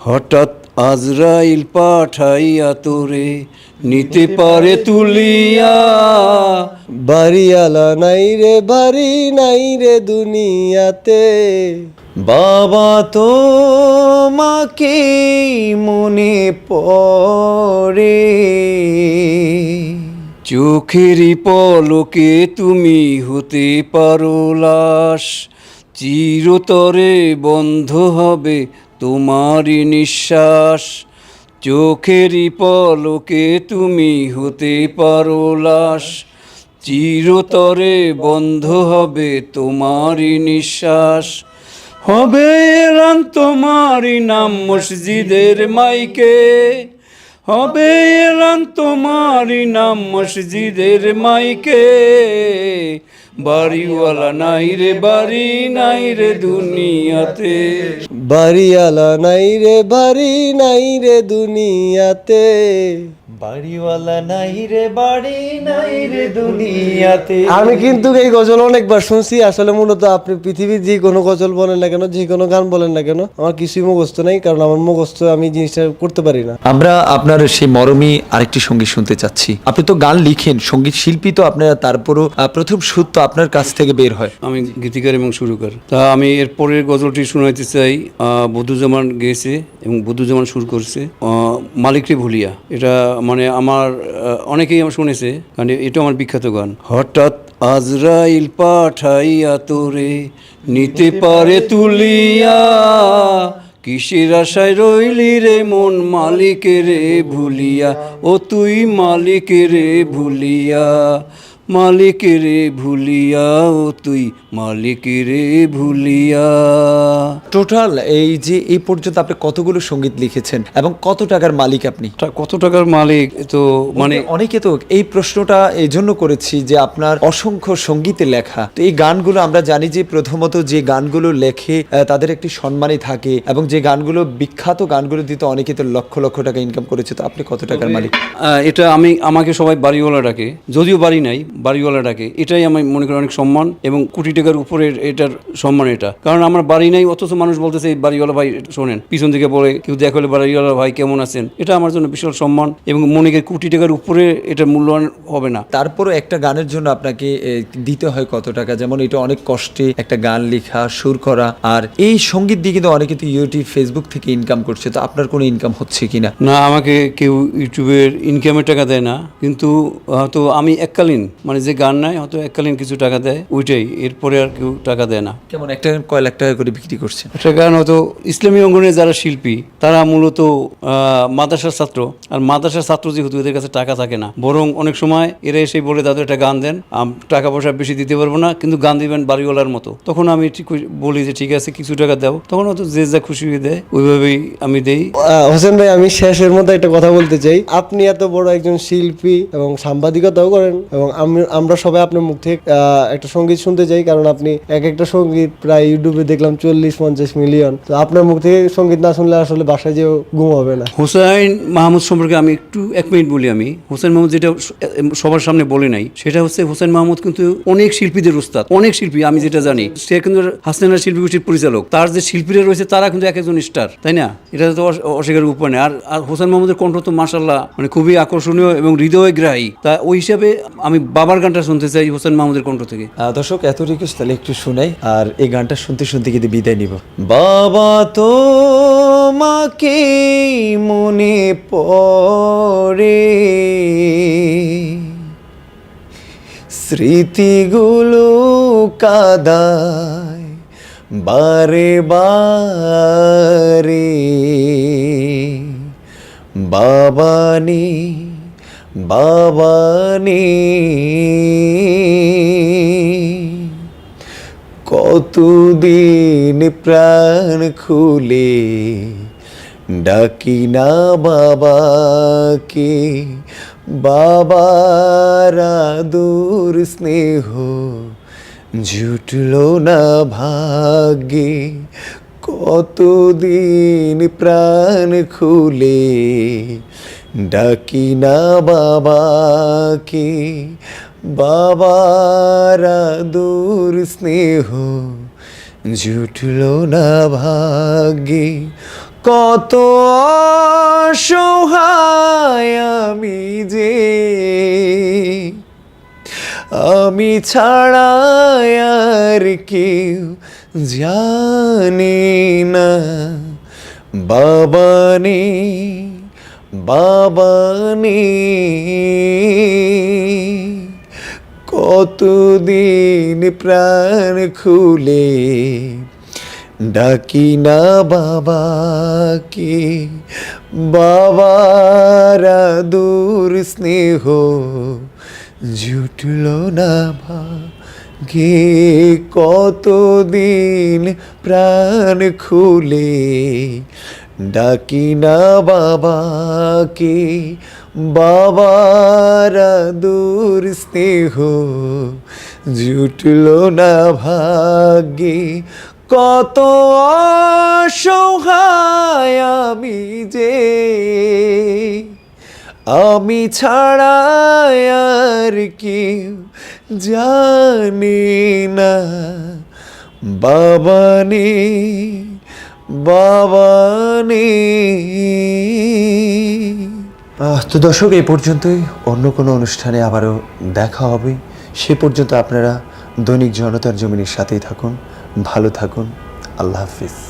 হঠাৎ আজরাইল পাঠাইয়া তোরে নিতে পারে তুলিয়া। বাড়িয়ালা নাই রে, বাড়ি নাই রে দুনিয়াতে। বাবা তো মাকে মনে পড়ে। চোখেরই পলকে তুমি হতে পারো লাশ। চিরতরে বন্ধ হবে তোমারই নিঃশ্বাস, চোখেরই পলকে তুমি হতে পারো লাশ। চিরতরে বন্ধ হবে তোমারই নিঃশ্বাস। হবে এলান তোমারই নাম মসজিদের মাইকে। হবে এলান তোমারই নাম মসজিদের মাইকে। বাড়িওয়ালা নাই রে, বাড়ি নাই রে দুনিয়াতে। বাড়িয়ালা নাই রে বাড়ি নাই রে দুনিয়াতে। বাড়িওয়ালা নাই রে বাড়ি নাই রে দুনিয়াতে। আমি কিন্তু এই গজল অনেকবার শুনছি আসলে মূলত আপনি পৃথিবীর যে কোনো গজল বলেন না কেন যে কোনো গান বলেন না কেন আমার কিছুই মুখস্থ নাই কারণ আমার মুখস্থ আমি জিনিসটা করতে পারি না। আমরা আপনার সেই মরমী আরেকটি সংগীত শুনতে চাচ্ছি। আপনি তো গান লিখেন সংগীত শিল্পী তো আপনার তারপরও প্রথম সুর তো আপনার কাছ থেকে বের হয়। আমি গীতিকার এবং সুরকার। তা আমি এরপরের গজলটি শোনাইতে চাই বদুজ্জামান গেয়েছে এবং বদুজ্জামান সুর করছে মালিকরে ভুলিয়া। এটা মানে আমার অনেকেই আমার শুনেছে, কারণ এটা আমার বিখ্যাত গান। হঠাৎ আজরাইল পাঠাইয়া তোরে নিতে পারে তুলিয়া, কিসের আশায় রইলি রে মন মালিকেরে ভুলিয়া? ও তুই মালিকেরে ভুলিয়া মালিকেরে ভুলিয়া ও তুই মালিক রে ভুলিয়া। টোটাল এই যে এই পর্যন্ত আপনি কতগুলো সংগীত লিখেছেন এবং কত টাকার মালিক আপনি? কত টাকার মালিক? তো মানে অনেকে তো এই প্রশ্নটা এই জন্য করেছি যে আপনার অসংখ্য সঙ্গীতে লেখা। তো এই গানগুলো আমরা জানি যে প্রথমত যে গানগুলো লেখে তাদের একটি সম্মানই থাকে এবং যে গানগুলো বিখ্যাত গানগুলো দিতে অনেকে তো লক্ষ লক্ষ টাকা ইনকাম করেছে তো আপনি কত টাকার মালিক? এটা আমি আমাকে সবাই বাড়িওয়ালা ডাকে যদিও বাড়ি নাই বাড়িওয়ালা ডাকে এটাই আমি মনে করি অনেক সম্মান এবং কোটি টাকার উপরে এটার সম্মান এটা। কারণ আমার বাড়ি নাই অথচ মানুষ বলতেছে এই বাড়িওয়ালা ভাই শোনেন। পিছন থেকে বলে কেউ দেখলে বাড়িওয়ালা ভাই কেমন আছেন? এটা আমার জন্য বিশাল সম্মান এবং মনে করি কোটি টাকার উপরে এটার মূল্যায়ন হবে না। তারপরও একটা গানের জন্য আপনাকে দিতে হয় কত টাকা? যেমন এটা অনেক কষ্টে একটা গান লেখা সুর করা আর এই সংগীত দিয়ে কিন্তু অনেকে তো ইউটিউব ফেসবুক থেকে ইনকাম করছে। তো আপনার কোনো ইনকাম হচ্ছে কিনা? না আমাকে কেউ ইউটিউবের ইনকামের টাকা দেয় না। কিন্তু হয়তো আমি এককালীন মানে যে গান নাই হয়তো এককালীন কিছু টাকা দেয় ওইটাই। এরপরে আর কেউ টাকা দেয় না। কেমন? একটা গান কয় লাখ টাকা করে বিক্রি করছে একটা গান হয়তো ইসলামী অঙ্গনের যারা শিল্পী তারা মূলত মাদ্রাসার ছাত্র। আর মাদ্রাসার ছাত্র যেহেতু এদের কাছে টাকা থাকে না। বরং অনেক সময় এরা এসে বলে দাদু একটা গান দেন। আম- টাকা পয়সা বেশি দিতে পারব না কিন্তু গান দিবেন বাড়িওয়ালার মতো। তখন আমি ঠিক বলি যে ঠিক আছে কিছু টাকা দাও। তখন হয়তো যে যা খুশি হয়ে দেয় ওইভাবেই আমি দেই। হোসেন ভাই আমি শেষের মধ্যে একটা কথা বলতে চাই। আপনি এত বড় একজন শিল্পী এবং সাংবাদিকতাও করেন এবং আমি আমরা সবাই আপনার মুখ থেকে একটা সংগীত শুনতে চাই, কারণ আপনি এক একটা সংগীত প্রায় ইউটিউবে দেখলাম চল্লিশ, পঞ্চাশ মিলিয়ন। তো আপনার মুখ থেকে সংগীত না শুনলে আসলে বাসায় যেও ঘুম হবে না। হুসাইন মাহমুদ সম্পর্কে আমি একটু, এক মিনিট বলি আমি। হুসাইন মাহমুদ যেটা সবার সামনে বলে নাই, সেটা হচ্ছে হুসাইন মাহমুদ কিন্তু অনেক শিল্পীদের উস্তাদ, অনেক শিল্পী, আমি যেটা জানি। সে কিন্তু হাসনাইনার শিল্পী গোষ্ঠীর পরিচালক, তার যে শিল্পীরা রয়েছে, তারা কিন্তু এক একজন স্টার, তাই না? এটা তো অস- অস্বীকারের উপায় নেই আর আর হোসেন মাহমুদের কণ্ঠ তো মাসাল্লাহ মানে খুবই আকর্ষণীয় এবং হৃদয়গ্রাহী। তা ওই হিসাবে আমি বাবার গানটা শুনতে চাই হোসেন মাহমুদের কণ্ঠ থেকে। দর্শক এত রিকোয়েস্ট তাহলে একটু শোনাই আর এই গানটা শুনতে শুনতে কিন্তু বিদায় নিব। বাবা তো মাকে মনে পড়ে স্মৃতিগুলো কাদায় বারে বারে বাবানি বাবানি কতদিন প্রাণ খুলে ডাকি না বাবাকে। বাবারা দূর স্নেহ জুটলো না ভাগ্যে কতদিন প্রাণ খুলে ডাকি না বাবাকে? বাবারা দূর স্নেহ জুটলো না ভাগ্যে কত অসহায় আমি যে। আমি ছাড়া আর কেউ জানি না, বাবা নেই বাবা কতদিন প্রাণ খুলে ডাকি না বাবাকে, বাবারা দূর স্নেহ জুটল না ভাগে কতদিন প্রাণ খুলে ডাকি না বাবাকে, বাবারা দূর স্নেহ জুটল না ভাগ্যে। কত অসহায় আমি যে আমি ছাড়া আর কেউ জানি না। বাবা নেই, বাবা তো দর্শক এই পর্যন্তই। অন্য কোনো অনুষ্ঠানে আবারও দেখা হবে। সে পর্যন্ত আপনারা দৈনিক জনতার জমিনের সাথেই থাকুন, ভালো থাকুন। আল্লাহ হাফিজ।